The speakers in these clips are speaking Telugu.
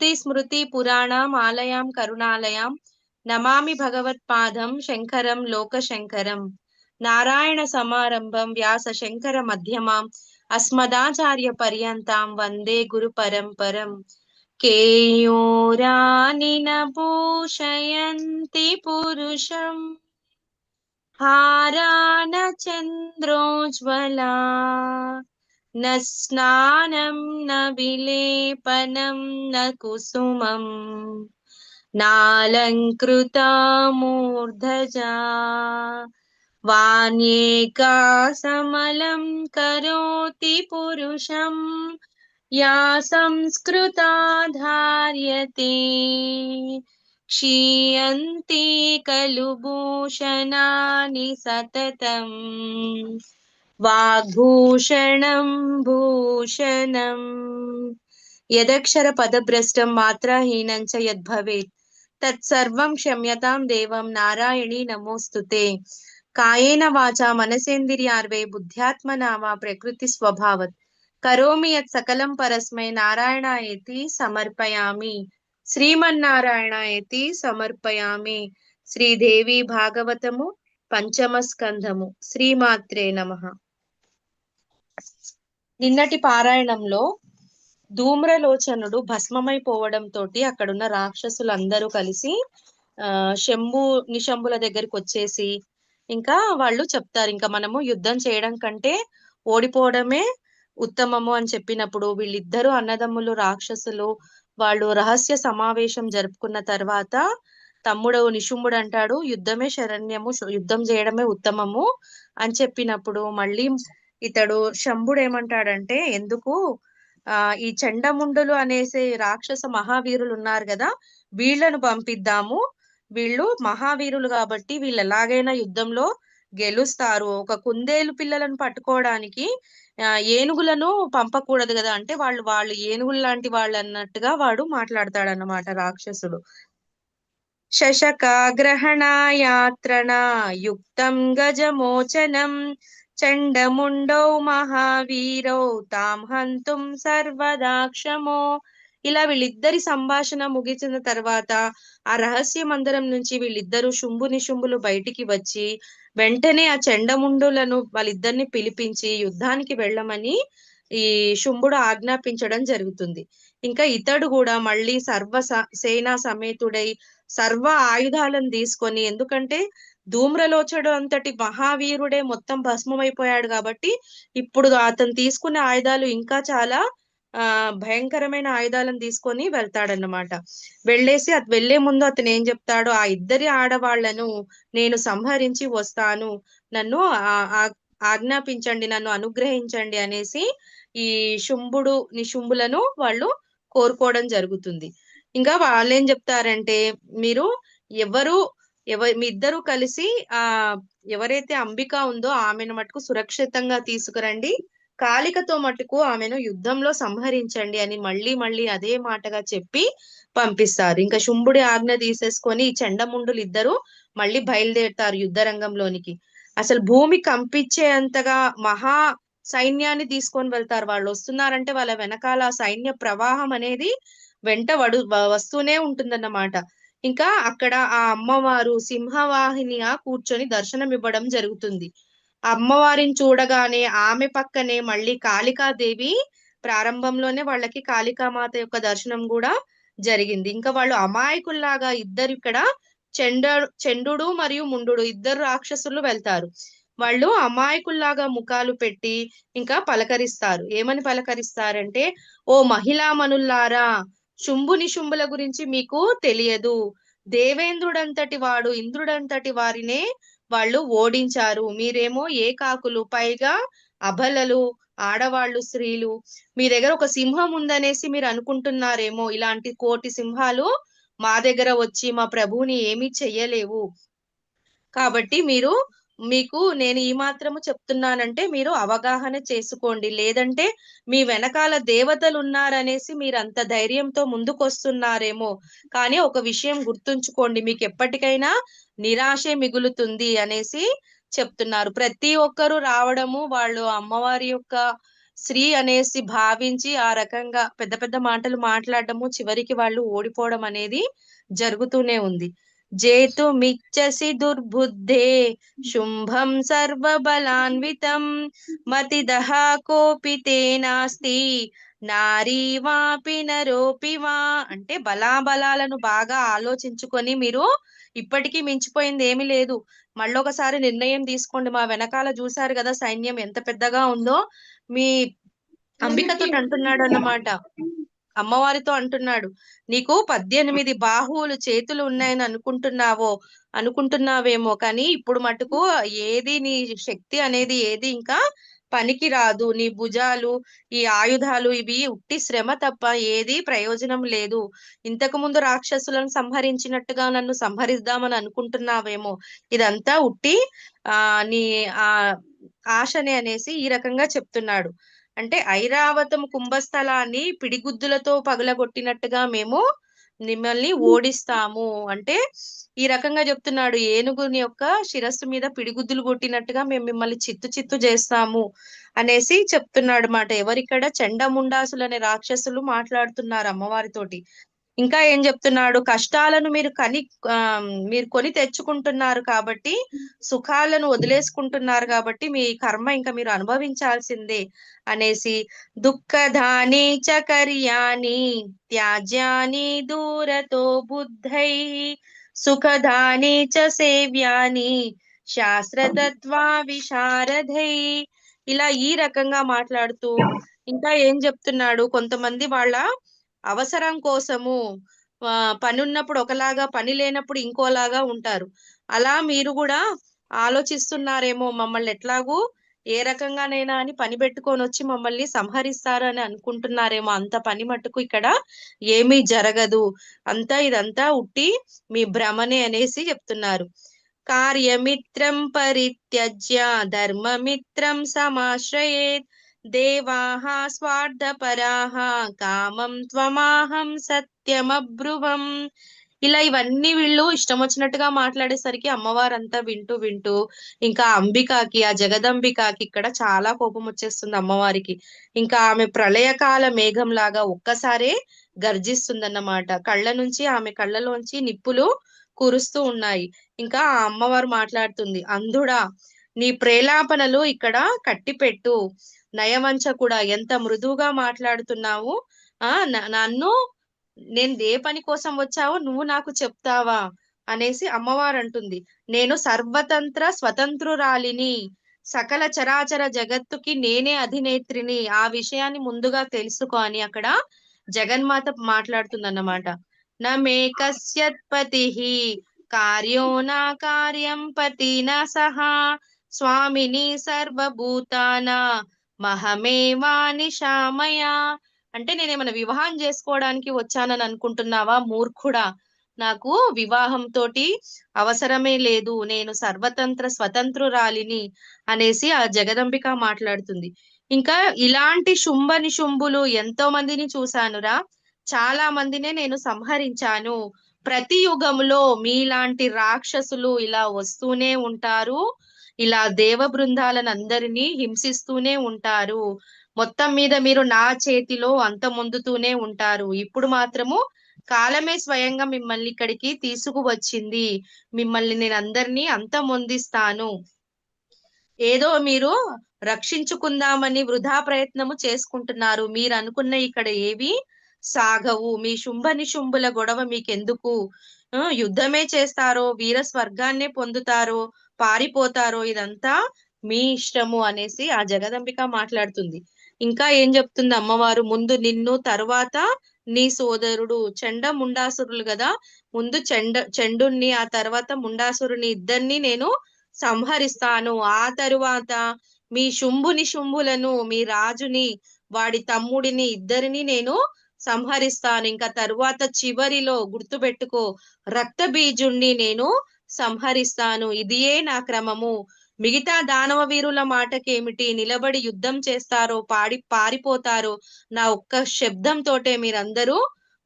శృతి స్మృతి పురాణం ఆలయాం కరుణాలయాం. నమామి భగవత్పాదం శంకరం లోకశంకరం. నారాయణ సమారంభం వ్యాస శంకర మధ్యమాం. అస్మదాచార్య పర్యంతాం వందే గురు పరంపరం. కేయూరానిన భూషయంతి పురుషం. హారాన చంద్రోజ్వలా. न स्नानं, न विलेपनं, न कुसुमम्। नालङ्कृता मूर्धजा। वाण्येका समलं करोति पुरुषं या संस्कृता धार्यते। क्षीयन्ति खलु भूषणानि सततम्। వాగ్భూషణం భూషణం యదక్షర పదభ్రష్టం మాత్రహీనం చ యద్భవేత్ తత్సర్వం క్షమ్యతాం దేవం నారాయణి నమోస్తుతే కాయేన వాచా మనసేంద్రియార్వే బుద్ధ్యాత్మనా వా ప్రకృతి స్వభావత్ కరోమి యత్ సకలం పరస్మై నారాయణాయేతి సమర్పయామి శ్రీమన్నారాయణాయేతి సమర్పయామి శ్రీదేవి భాగవతము పంచమ స్కంధము శ్రీమాత్రే నమః నిన్నటి పారాయణంలో ధూమ్రలోచనుడు భస్మమైపోవడం తోటి అక్కడున్న రాక్షసులందరూ కలిసి ఆ శంభు నిశంభుల దగ్గరికి వచ్చేసి ఇంకా వాళ్ళు చెప్తారు. ఇంకా మనము యుద్ధం చేయడం కంటే ఓడిపోవడమే ఉత్తమము అని చెప్పినప్పుడు వీళ్ళిద్దరూ అన్నదమ్ములు రాక్షసులు వాళ్ళు రహస్య సమావేశం జరుపుకున్న తర్వాత తమ్ముడు నిశుంభుడు అంటాడు యుద్ధమే శరణ్యము యుద్ధం చేయడమే ఉత్తమము అని చెప్పినప్పుడు మళ్ళీ ఇతడు శంభుడు ఏమంటాడంటే ఎందుకు? ఆ ఈ చండముండులు అనేసే రాక్షస మహావీరులు ఉన్నారు కదా వీళ్ళను పంపిద్దాము. వీళ్ళు మహావీరులు కాబట్టి వీళ్ళు ఎలాగైనా యుద్ధంలో గెలుస్తారు. ఒక కుందేలు పిల్లలను పట్టుకోవడానికి ఏనుగులను పంపకూడదు కదా. అంటే వాళ్ళు వాళ్ళు ఏనుగులు లాంటి వాళ్ళు అన్నట్టుగా వాడు మాట్లాడతాడు అన్నమాట రాక్షసుడు. శశకాగ్రహణాయాత్రణ యుక్తం గజమోచనం చండముండౌ మహావీరౌ తాం హంతుం సర్వదాక్షమో. ఇలా వీళ్ళిద్దరి సంభాషణ ముగిసిన తర్వాత ఆ రహస్య మందిరం నుంచి వీళ్ళిద్దరూ శుంభు నిశుంభులు బయటికి వచ్చి వెంటనే ఆ చండముండులను వాళ్ళిద్దరిని పిలిపించి యుద్ధానికి వెళ్ళమని ఈ శుంభుడు ఆజ్ఞాపించడం జరుగుతుంది. ఇంకా ఇతడు కూడా మళ్ళీ సర్వ సేనా సమేతుడై సర్వ ఆయుధాలను తీసుకొని ఎందుకంటే ధూమ్రలోచడు అంతటి మహావీరుడే మొత్తం భస్మమైపోయాడు కాబట్టి ఇప్పుడు అతను తీసుకున్న ఆయుధాలు ఇంకా చాలా ఆ భయంకరమైన ఆయుధాలను తీసుకొని వెళ్తాడన్నమాట. వెళ్ళేసి అది వెళ్ళే ముందు అతను ఏం చెప్తాడో? ఆ ఇద్దరి ఆడవాళ్ళను నేను సంహరించి వస్తాను. నన్ను ఆజ్ఞాపించండి నన్ను అనుగ్రహించండి అనేసి ఈ శుంభుడు నిశుంభులను వాళ్ళు కోరుకోవడం జరుగుతుంది. ఇంకా వాళ్ళు ఏం చెప్తారంటే మీరు ఎవరు ఎవ మీ ఇద్దరు కలిసి ఆ ఎవరైతే అంబిక ఉందో ఆమెను మటుకు సురక్షితంగా తీసుకురండి. కాలికతో మటుకు ఆమెను యుద్ధంలో సంహరించండి అని మళ్ళీ మళ్ళీ అదే మాటగా చెప్పి పంపిస్తారు. ఇంకా శుంభుడి ఆజ్ఞ తీసేసుకొని ఈ చెండముండులు ఇద్దరు మళ్ళీ బయలుదేరుతారు యుద్ధ రంగంలోనికి అసలు భూమి కంపించేంతగా మహా సైన్యాన్ని తీసుకొని వెళ్తారు. వాళ్ళు వస్తున్నారంటే వాళ్ళ వెనకాల సైన్య ప్రవాహం అనేది వెంట వడు వస్తూనే ఉంటుందన్నమాట. ఇంకా అక్కడ ఆ అమ్మవారు సింహవాహినిగా కూర్చొని దర్శనం ఇవ్వడం జరుగుతుంది. అమ్మవారిని చూడగానే ఆమె పక్కనే మళ్ళీ కాళికాదేవి ప్రారంభంలోనే వాళ్ళకి కాళికామాత యొక్క దర్శనం కూడా జరిగింది. ఇంకా వాళ్ళు అమాయకుల్లాగా ఇద్దరు ఇక్కడ చెండ చెండు మరియు ముండు ఇద్దరు రాక్షసులు వెళ్తారు. వాళ్ళు అమాయకుల్లాగా ముఖాలు పెట్టి ఇంకా పలకరిస్తారు. ఏమని పలకరిస్తారంటే ఓ మహిళామణుల్లారా శుంభు నిశుంభుల గురించి మీకు తెలియదు. దేవేంద్రుడంతటి వాడు ఇంద్రుడంతటి వారినే వాళ్ళు ఓడించారు. మీరేమో ఏకాకులు పైగా అబలలు ఆడవాళ్ళు స్త్రీలు. మీ దగ్గర ఒక సింహం ఉందనేసి మీరు అనుకుంటున్నారేమో. ఇలాంటి కోటి సింహాలు మా దగ్గర వచ్చి మా ప్రభువుని ఏమీ చెయ్యలేవు. కాబట్టి మీరు మీకు నేను ఈ మాత్రము చెప్తున్నానంటే మీరు అవగాహన చేసుకోండి. లేదంటే మీ వెనకాల దేవతలు ఉన్నారనేసి మీరు అంత ధైర్యంతో ముందుకొస్తున్నారేమో. కానీ ఒక విషయం గుర్తుంచుకోండి. మీకు ఎప్పటికైనా నిరాశే మిగులుతుంది అనేసి చెప్తున్నారు. ప్రతి ఒక్కరు రావడము వాళ్ళు అమ్మవారి యొక్క స్త్రీ అనేసి భావించి ఆ రకంగా పెద్ద పెద్ద మాటలు మాట్లాడడము చివరికి వాళ్ళు ఓడిపోవడం అనేది జరుగుతూనే ఉంది. జేతు మిచ్చసి దుర్బుద్ధే శుంభం సర్వబలాన్వితం మతిదహ కోపి నాస్తి నారీ వాపి నరోపి వా అంటే బలాబలాలను బాగా ఆలోచించుకొని మీరు ఇప్పటికీ మించిపోయింది ఏమీ లేదు. మళ్ళొకసారి నిర్ణయం తీసుకోండి. మా వెనకాల చూశారు కదా సైన్యం ఎంత పెద్దగా ఉందో. మీ అంబికతో అంటున్నాడు అన్నమాట అమ్మవారితో అంటున్నాడు. నీకు పద్దెనిమిది బాహువులు చేతులు ఉన్నాయని అనుకుంటున్నావో అనుకుంటున్నావేమో కానీ ఇప్పుడు మటుకు ఏది నీ శక్తి అనేది ఏది ఇంకా పనికి రాదు. నీ భుజాలు ఈ ఆయుధాలు ఇవి ఉట్టి శ్రమ తప్ప ఏది ప్రయోజనం లేదు. ఇంతకు ముందు రాక్షసులను సంహరించినట్టుగా నన్ను సంహరిద్దామని అనుకుంటున్నావేమో ఇదంతా ఉట్టి ఆ నీ ఆ ఆశనే అనేసి ఈ రకంగా చెప్తున్నాడు. అంటే ఐరావతం కుంభస్థలాన్ని పిడిగుద్దులతో పగలగొట్టినట్టుగా మేము మిమ్మల్ని ఓడిస్తాము. అంటే ఈ రకంగా చెప్తున్నాడు. ఏనుగుని యొక్క శిరస్సు మీద పిడిగుద్దులు కొట్టినట్టుగా మేము మిమ్మల్ని చిత్తు చిత్తు చేస్తాము అనేసి చెప్తున్నాడు మాట ఎవరిక్కడ చండముండాసులు అనే రాక్షసులు మాట్లాడుతున్నారు అమ్మవారితోటి. ఇంకా ఏం చెప్తున్నాడు? కష్టాలను మీరు కని మీరు కొని తెచ్చుకుంటున్నారు కాబట్టి సుఖాలను వదిలేసుకుంటున్నారు కాబట్టి మీ కర్మ ఇంకా మీరు అనుభవించాల్సిందే అనేసి దుఃఖధాని చకర్యాని త్యాజ్యాని దూరతో బుద్ధై సుఖధాని చ సేవ్యాని శాస్త్రతత్వా విశారధై ఇలా ఈ రకంగా మాట్లాడుతూ ఇంకా ఏం చెప్తున్నాడు? కొంతమంది వాళ్ళ అవసరం కోసము పని ఉన్నప్పుడు ఒకలాగా పని లేనప్పుడు ఇంకోలాగా ఉంటారు. అలా మీరు కూడా ఆలోచిస్తున్నారేమో మమ్మల్ని ఎట్లాగూ ఏ రకంగానైనా అని పని పెట్టుకొని వచ్చి మమ్మల్ని సంహరిస్తారు అని అనుకుంటున్నారేమో. అంత పని మట్టుకు ఇక్కడ ఏమీ జరగదు. అంతా ఇదంతా ఉట్టి మీ భ్రమనే అనేసి చెప్తున్నారు. కార్యమిత్రం పరిత్యజ్య ధర్మమిత్రం సమాశ్రయేత్. దేవాః స్వార్థపరాహ కామం త్వమాహం సత్యమబ్రువం. ఇలా ఇవన్నీ వీళ్ళు ఇష్టం వచ్చినట్టుగా మాట్లాడేసరికి అమ్మవారంతా వింటూ వింటూ ఇంకా అంబికాకి ఆ జగదంబికాకి ఇక్కడ చాలా కోపం వచ్చేస్తుంది అమ్మవారికి. ఇంకా ఆమె ప్రళయకాల మేఘం లాగా ఒక్కసారే గర్జిస్తుందన్నమాట. కళ్ళ నుంచి ఆమె కళ్ళలోంచి నిప్పులు కురుస్తూ ఉన్నాయి. ఇంకా ఆ అమ్మవారు మాట్లాడుతుంది అంధుడా నీ ప్రేలాపనలు ఇక్కడ కట్టిపెట్టు. నయవంచ కూడా ఎంత మృదువుగా మాట్లాడుతున్నావు? ఆ నన్ను నేను ఏ పని కోసం వచ్చావో నువ్వు నాకు చెప్తావా? అనేసి అమ్మవారు అంటుంది నేను సర్వతంత్ర స్వతంత్రురాలిని. సకల చరాచర జగత్తుకి నేనే అధినేత్రిని. ఆ విషయాన్ని ముందుగా తెలుసుకో అని అక్కడ జగన్మాత మాట్లాడుతుందన్నమాట. నమే కశ్యత్పతి కార్యో నా కార్యం పతి సహా. స్వామిని సర్వభూతాన. మహమేవా నిశామయ అంటే నేనేమైనా వివాహం చేసుకోవడానికి వచ్చానని అనుకుంటున్నావా మూర్ఖుడా? నాకు వివాహం తోటి అవసరమే లేదు. నేను సర్వతంత్ర స్వతంత్రురాలిని అనేసి ఆ జగదంబిక మాట్లాడుతుంది. ఇంకా ఇలాంటి శుంభ నిశుంభులు ఎంతో మందిని చూశానురా. చాలా మందినే నేను సంహరించాను. ప్రతి యుగంలో మీలాంటి రాక్షసులు ఇలా వస్తూనే ఉంటారు. ఇలా దేవ బృందాలను అందరినీ హింసిస్తూనే ఉంటారు. మొత్తం మీద మీరు నా చేతిలో అంత ముందుతూనే ఉంటారు. ఇప్పుడు మాత్రము కాలమే స్వయంగా మిమ్మల్ని ఇక్కడికి తీసుకువచ్చింది. మిమ్మల్ని నేను అందరినీ అంతమొందిస్తాను ఏదో మీరు రక్షించుకుందామని వృధా ప్రయత్నము చేసుకుంటున్నారు. మీరు అనుకున్న ఇక్కడ ఏవి సాగవు. మీ శుంభ నిశుంభుల గొడవ మీకెందుకు? యుద్ధమే చేస్తారో వీర స్వర్గాన్నే పొందుతారో పారిపోతారో ఇదంతా మీ ఇష్టము అనేసి ఆ జగదంబిక మాట్లాడుతుంది. ఇంకా ఏం చెప్తుంది అమ్మవారు? ముందు నిన్ను తర్వాత నీ సోదరుడు. చెండ ముండాసురులు కదా. ముందు చెండ చెండుణ్ణి ఆ తర్వాత ముండాసురుని ఇద్దరిని నేను సంహరిస్తాను. ఆ తరువాత మీ శుంభుని శుంభులను మీ రాజుని వాడి తమ్ముడిని ఇద్దరిని నేను సంహరిస్తాను. ఇంకా తరువాత చివరిలో గుర్తుపెట్టుకో రక్త బీజుణ్ణి నేను సంహరిస్తాను. ఇదియే నా క్రమము. మిగతా దానవ వీరుల మాటకేమిటి? నిలబడి యుద్ధం చేస్తారో? పాడి పారిపోతారో? నా ఒక్క శబ్దంతోటే మీరందరూ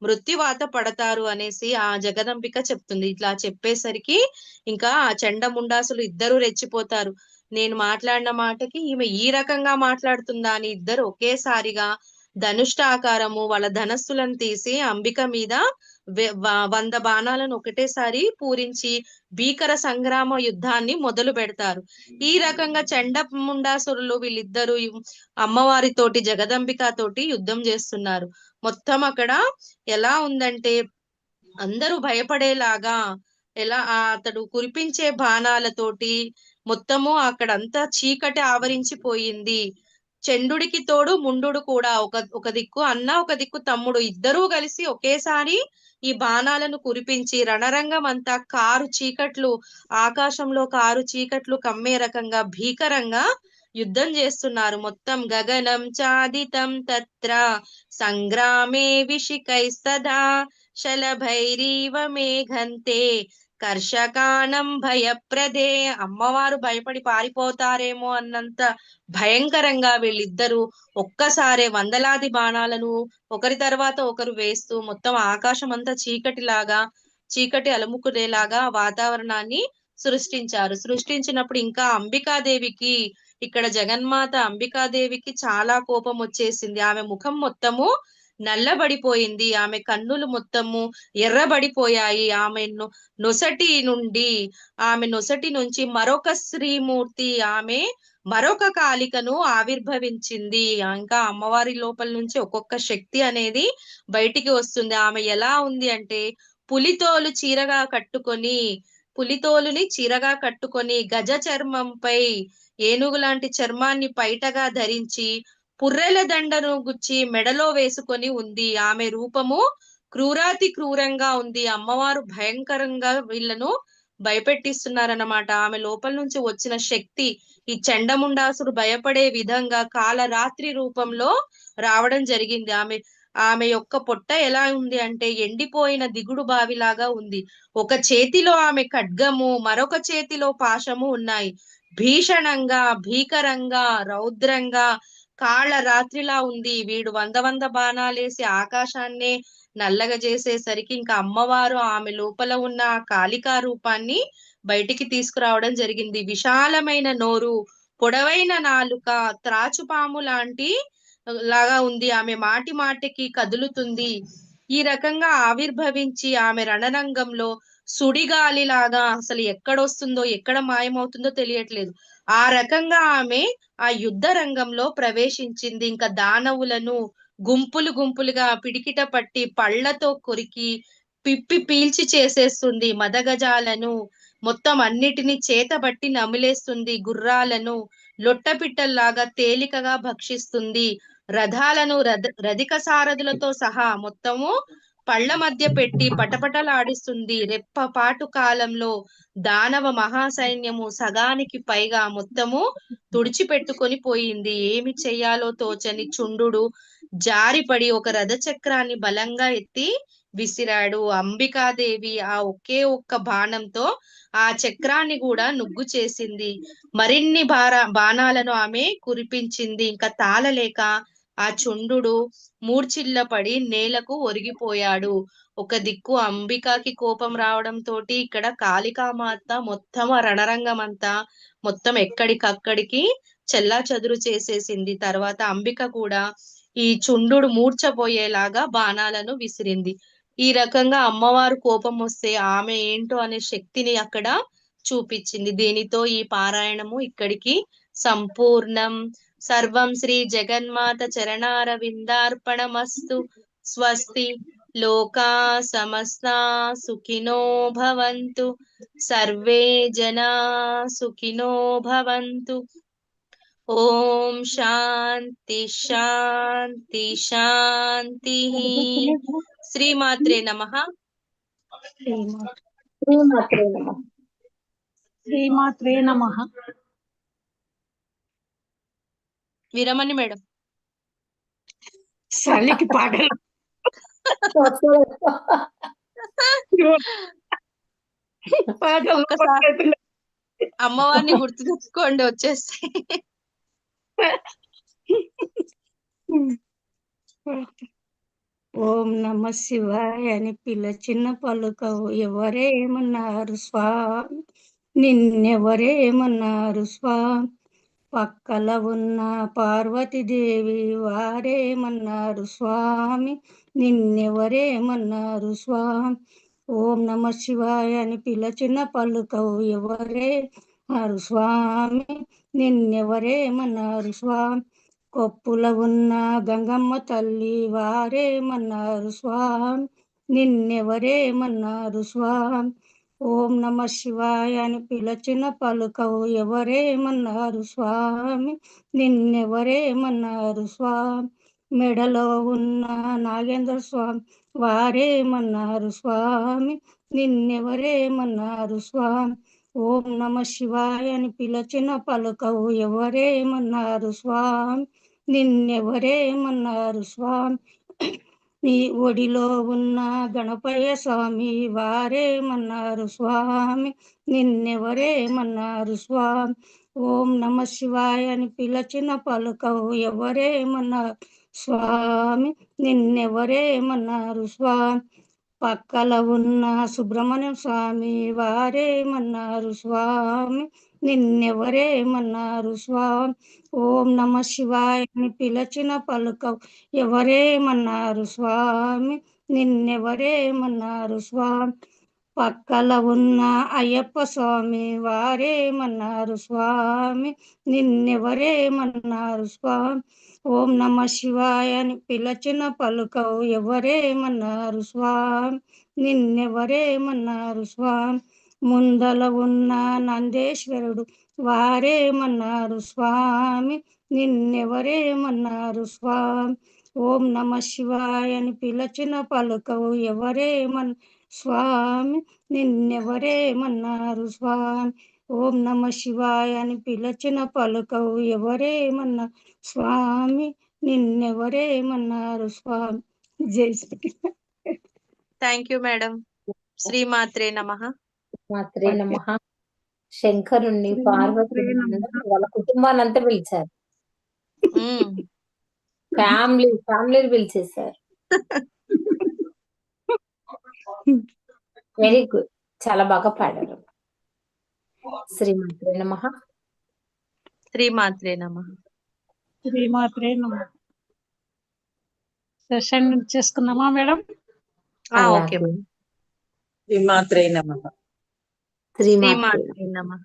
మృత్యువాత పడతారు అనేసి ఆ జగదంబిక చెప్తుంది. ఇట్లా చెప్పేసరికి ఇంకా ఆ చండముండాసులు ఇద్దరు రెచ్చిపోతారు. నేను మాట్లాడిన మాటకి ఈమె ఈ రకంగా మాట్లాడుతుందా అని ఇద్దరు ఒకేసారిగా ధనుష్టాకారము వాళ్ళ ధనస్సులను తీసి అంబిక మీద వంద బాణాలను ఒకటేసారి పూరించి భీకర సంగ్రామ యుద్ధాన్ని మొదలు పెడతారు. ఈ రకంగా చండముండాసురులు వీళ్ళిద్దరు అమ్మవారితోటి జగదంబిక తోటి యుద్ధం చేస్తున్నారు. మొత్తం అక్కడ ఎలా ఉందంటే అందరూ భయపడేలాగా ఎలా అతడు కురిపించే బాణాలతోటి మొత్తము అక్కడంతా చీకటి ఆవరించిపోయింది. చండుడికి తోడు ముండుడు కూడా ఒక ఒక దిక్కు అన్న ఒక దిక్కు తమ్ముడు ఇద్దరూ కలిసి ఒకేసారి ఈ బాణాలను కురిపించి రణరంగం అంతా కారు చీకట్లు ఆకాశంలో కారు చీకట్లు కమ్మే రకంగా భీకరంగా యుద్ధం చేస్తున్నారు. మొత్తం గగనం చాదితం తత్ర. సంగ్రామే విషికైస్తదా శలభైరీవ మేఘంతే. కర్షకాణం భయప్రదే. అమ్మవారు భయపడి పారిపోతారేమో అన్నంత భయంకరంగా వీళ్ళిద్దరూ ఒక్కసారే వందలాది బాణాలను ఒకరి తర్వాత ఒకరు వేస్తూ మొత్తం ఆకాశం అంతా చీకటిలాగా చీకటి అలుముకునేలాగా వాతావరణాన్ని సృష్టించారు. సృష్టించినప్పుడు ఇంకా అంబికాదేవికి ఇక్కడ జగన్మాత అంబికాదేవికి చాలా కోపం వచ్చేసింది. ఆమె ముఖం మొత్తము నల్లబడిపోయింది. ఆమె కన్నులు మొత్తము ఎర్రబడిపోయాయి. ఆమె నొసటి నుండి ఆమె నొసటి నుంచి మరొక శ్రీమూర్తి ఆమె మరొక కాలికను ఆవిర్భవించింది. ఇంకా అమ్మవారి లోపల నుంచి ఒక్కొక్క శక్తి అనేది బయటికి వస్తుంది. ఆమె ఎలా ఉంది అంటే పులితోలు చీరగా కట్టుకొని పులితోలుని చీరగా కట్టుకొని గజ చర్మంపై ఏనుగు లాంటి చర్మాన్ని పైటగా ధరించి పుర్రెల దండను గుచ్చి మెడలో వేసుకొని ఉంది. ఆమె రూపము క్రూరాతి క్రూరంగా ఉంది. అమ్మవారు భయంకరంగా వీళ్ళను భయపెట్టిస్తున్నారన్నమాట. ఆమె లోపల నుంచి వచ్చిన శక్తి ఈ చండముండాసుడు భయపడే విధంగా కాలరాత్రి రూపంలో రావడం జరిగింది. ఆమె ఆమె యొక్క పొట్ట ఎలా ఉంది అంటే ఎండిపోయిన దిగుడు బావిలాగా ఉంది. ఒక చేతిలో ఆమె ఖడ్గము మరొక చేతిలో పాశము ఉన్నాయి. భీషణంగా భీకరంగా రౌద్రంగా కాళ్ళ రాత్రిలా ఉంది. వీడు వంద వంద బాణాలేసి ఆకాశాన్నే నల్లగా చేసేసరికి ఇంకా అమ్మవారు ఆమె లోపల ఉన్న కాళికా రూపాన్ని బయటికి తీసుకురావడం జరిగింది. విశాలమైన నోరు పొడవైన నాలుక త్రాచుపాము లాంటి లాగా ఉంది. ఆమె మాటి మాటికి కదులుతుంది. ఈ రకంగా ఆవిర్భవించి ఆమె రణరంగంలో సుడిగాలి లాగా అసలు ఎక్కడొస్తుందో ఎక్కడ మాయమవుతుందో తెలియట్లేదు. ఆ రకంగా ఆమె ఆ యుద్ధ రంగంలో ప్రవేశించింది. ఇంకా దానవులను గుంపులు గుంపులుగా పిడికిట పట్టి పళ్ళతో కొరికి పిప్పి పీల్చి చేసేస్తుంది. మదగజాలను మొత్తం అన్నిటిని చేతబట్టి నమిలేస్తుంది. గుర్రాలను లొట్టపిట్టల్లాగా తేలికగా భక్షిస్తుంది. రథాలను రథ రధిక సారథులతో సహా మొత్తము పళ్ళ మధ్య పెట్టి పటపటలాడిస్తుంది. రెప్పపాటు కాలంలో దానవ మహాసైన్యము సగానికి పైగా మొత్తము తుడిచిపెట్టుకొని పోయింది. ఏమి చెయ్యాలో తోచని చుండు జారిపడి ఒక రథచక్రాన్ని బలంగా ఎత్తి విసిరాడు. అంబికాదేవి ఆ ఒకే ఒక్క బాణంతో ఆ చక్రాన్ని కూడా నుగ్గు చేసింది. మరిన్ని బాణాలను ఆమె కురిపించింది. ఇంకా తాళలేక ఆ చుండు మూర్చిల్లపడి నేలకు ఒరిగిపోయాడు. ఒక దిక్కు అంబికాకి కోపం రావడం తోటి ఇక్కడ కాళికామాత మొత్తం ఆ రణరంగం అంతా మొత్తం ఎక్కడికక్కడికి చెల్లా చెదురు చేసేసింది. తర్వాత అంబిక కూడా ఈ చుండు మూర్చపోయేలాగా బాణాలను విసిరింది. ఈ రకంగా అమ్మవారు కోపం వస్తే ఆమె ఏంటో అనే శక్తిని అక్కడ చూపించింది. దీనితో ఈ పారాయణము ఇక్కడికి సంపూర్ణం. సర్వం శ్రీ జగన్మాత చరణారవిందార్పణమస్తు స్వస్తి లోకా సమస్తా సుఖినో భవంతు సర్వే జనా సుఖినో భవంతు ఓం శాంతి శాంతి శాంతి శ్రీమాత్రే నమః శ్రీమాత్రే నమ శ్రీమాత్రే నమ వీరమణి మేడం. చలికి పాటలు అమ్మవారిని గుర్తు తెచ్చుకోండి వచ్చేస్తాయి ఓం నమ శివాయ అని పిల్ల చిన్న పలుకవు ఎవరేమన్నారు స్వామి నిన్నెవరేమన్నారు స్వా పక్కల ఉన్న పార్వతీదేవి వారేమన్నారు స్వామి? నిన్నెవరేమన్నారు స్వామి? ఓం నమ శివాయ అని పిలచిన పలుకవు ఎవరే అన్నారు స్వామి? నిన్నెవరేమన్నారు స్వామి? కొప్పుల ఉన్న గంగమ్మ తల్లి వారేమన్నారు స్వామి? నిన్నెవరేమన్నారు స్వామి? ఓం నమ శివాయ అని పిలచిన పలుకవు ఎవరేమన్నారు స్వామి? నిన్నెవరేమన్నారు స్వామి? మెడలో ఉన్న నాగేంద్ర స్వామి వారేమన్నారు స్వామి? నిన్నెవరేమన్నారు స్వామి? ఓం నమ శివాయ అని పిలచిన పలుకవు ఎవరేమన్నారు స్వామి? నిన్నెవరేమన్నారు స్వామి? నీ ఒడిలో ఉన్న గణపయ్య స్వామి వారేమన్నారు స్వామి. నిన్నెవరేమన్నారు స్వామి. ఓం నమ శివాయ అని పిలచిన పలుకవు ఎవరేమన్నారు స్వామి. నిన్నెవరేమన్నారు స్వామి. పక్కల ఉన్న సుబ్రహ్మణ్యం స్వామి వారేమన్నారు స్వామి. నిన్నెవరేమన్నారు స్వామి? ఓం నమ శివాయని పిలచిన పలుకవు ఎవరేమన్నారు స్వామి? నిన్నెవరేమన్నారు స్వామి? పక్కల ఉన్న అయ్యప్ప స్వామి వారేమన్నారు స్వామి. నిన్నెవరేమన్నారు స్వామి? ఓం నమ శివాయ. అని పిలచిన పలుకవు ఎవరేమన్నారు స్వామి నిన్నెవరేమన్నారు స్వామి ముందల ఉన్న నందేశ్వరుడు వారేమన్నారు స్వామి? నిన్నెవరేమన్నారు స్వామి ఓం నమ శివాయ. అని పిలచిన పలుకవు ఎవరేమన్ స్వామి? నిన్నెవరేమన్నారు స్వామి ఓం నమ శివాయ. అని పిలచిన పలుకవు ఎవరేమన్నారు స్వామి నిన్నెవరేమన్నారు స్వామి? జై శ్రీ థ్యాంక్ యూ మేడం శ్రీమాత్రే నమః. మాత్రే నమ. శంకరుణ్ణి శ్రీ పార్వతి మాత్రే నమః. వాళ్ళ కుటుంబాన్ని అంతా పిలిచారు. ఫ్యామిలీ ఫ్యామిలీని పిలిచేశారు. వెరీ గుడ్ చాలా బాగా పాడారు. శ్రీమాత్రే నమ. శ్రీమాత్రే నమః. శ్రీమాత్రే నమ సెషన్ చేసుకుందామా మేడం. ఓకే. మేడం శ్రీమాత్రే నమః. శ్రీమాత్రే శ్రీమాత్రే నమః.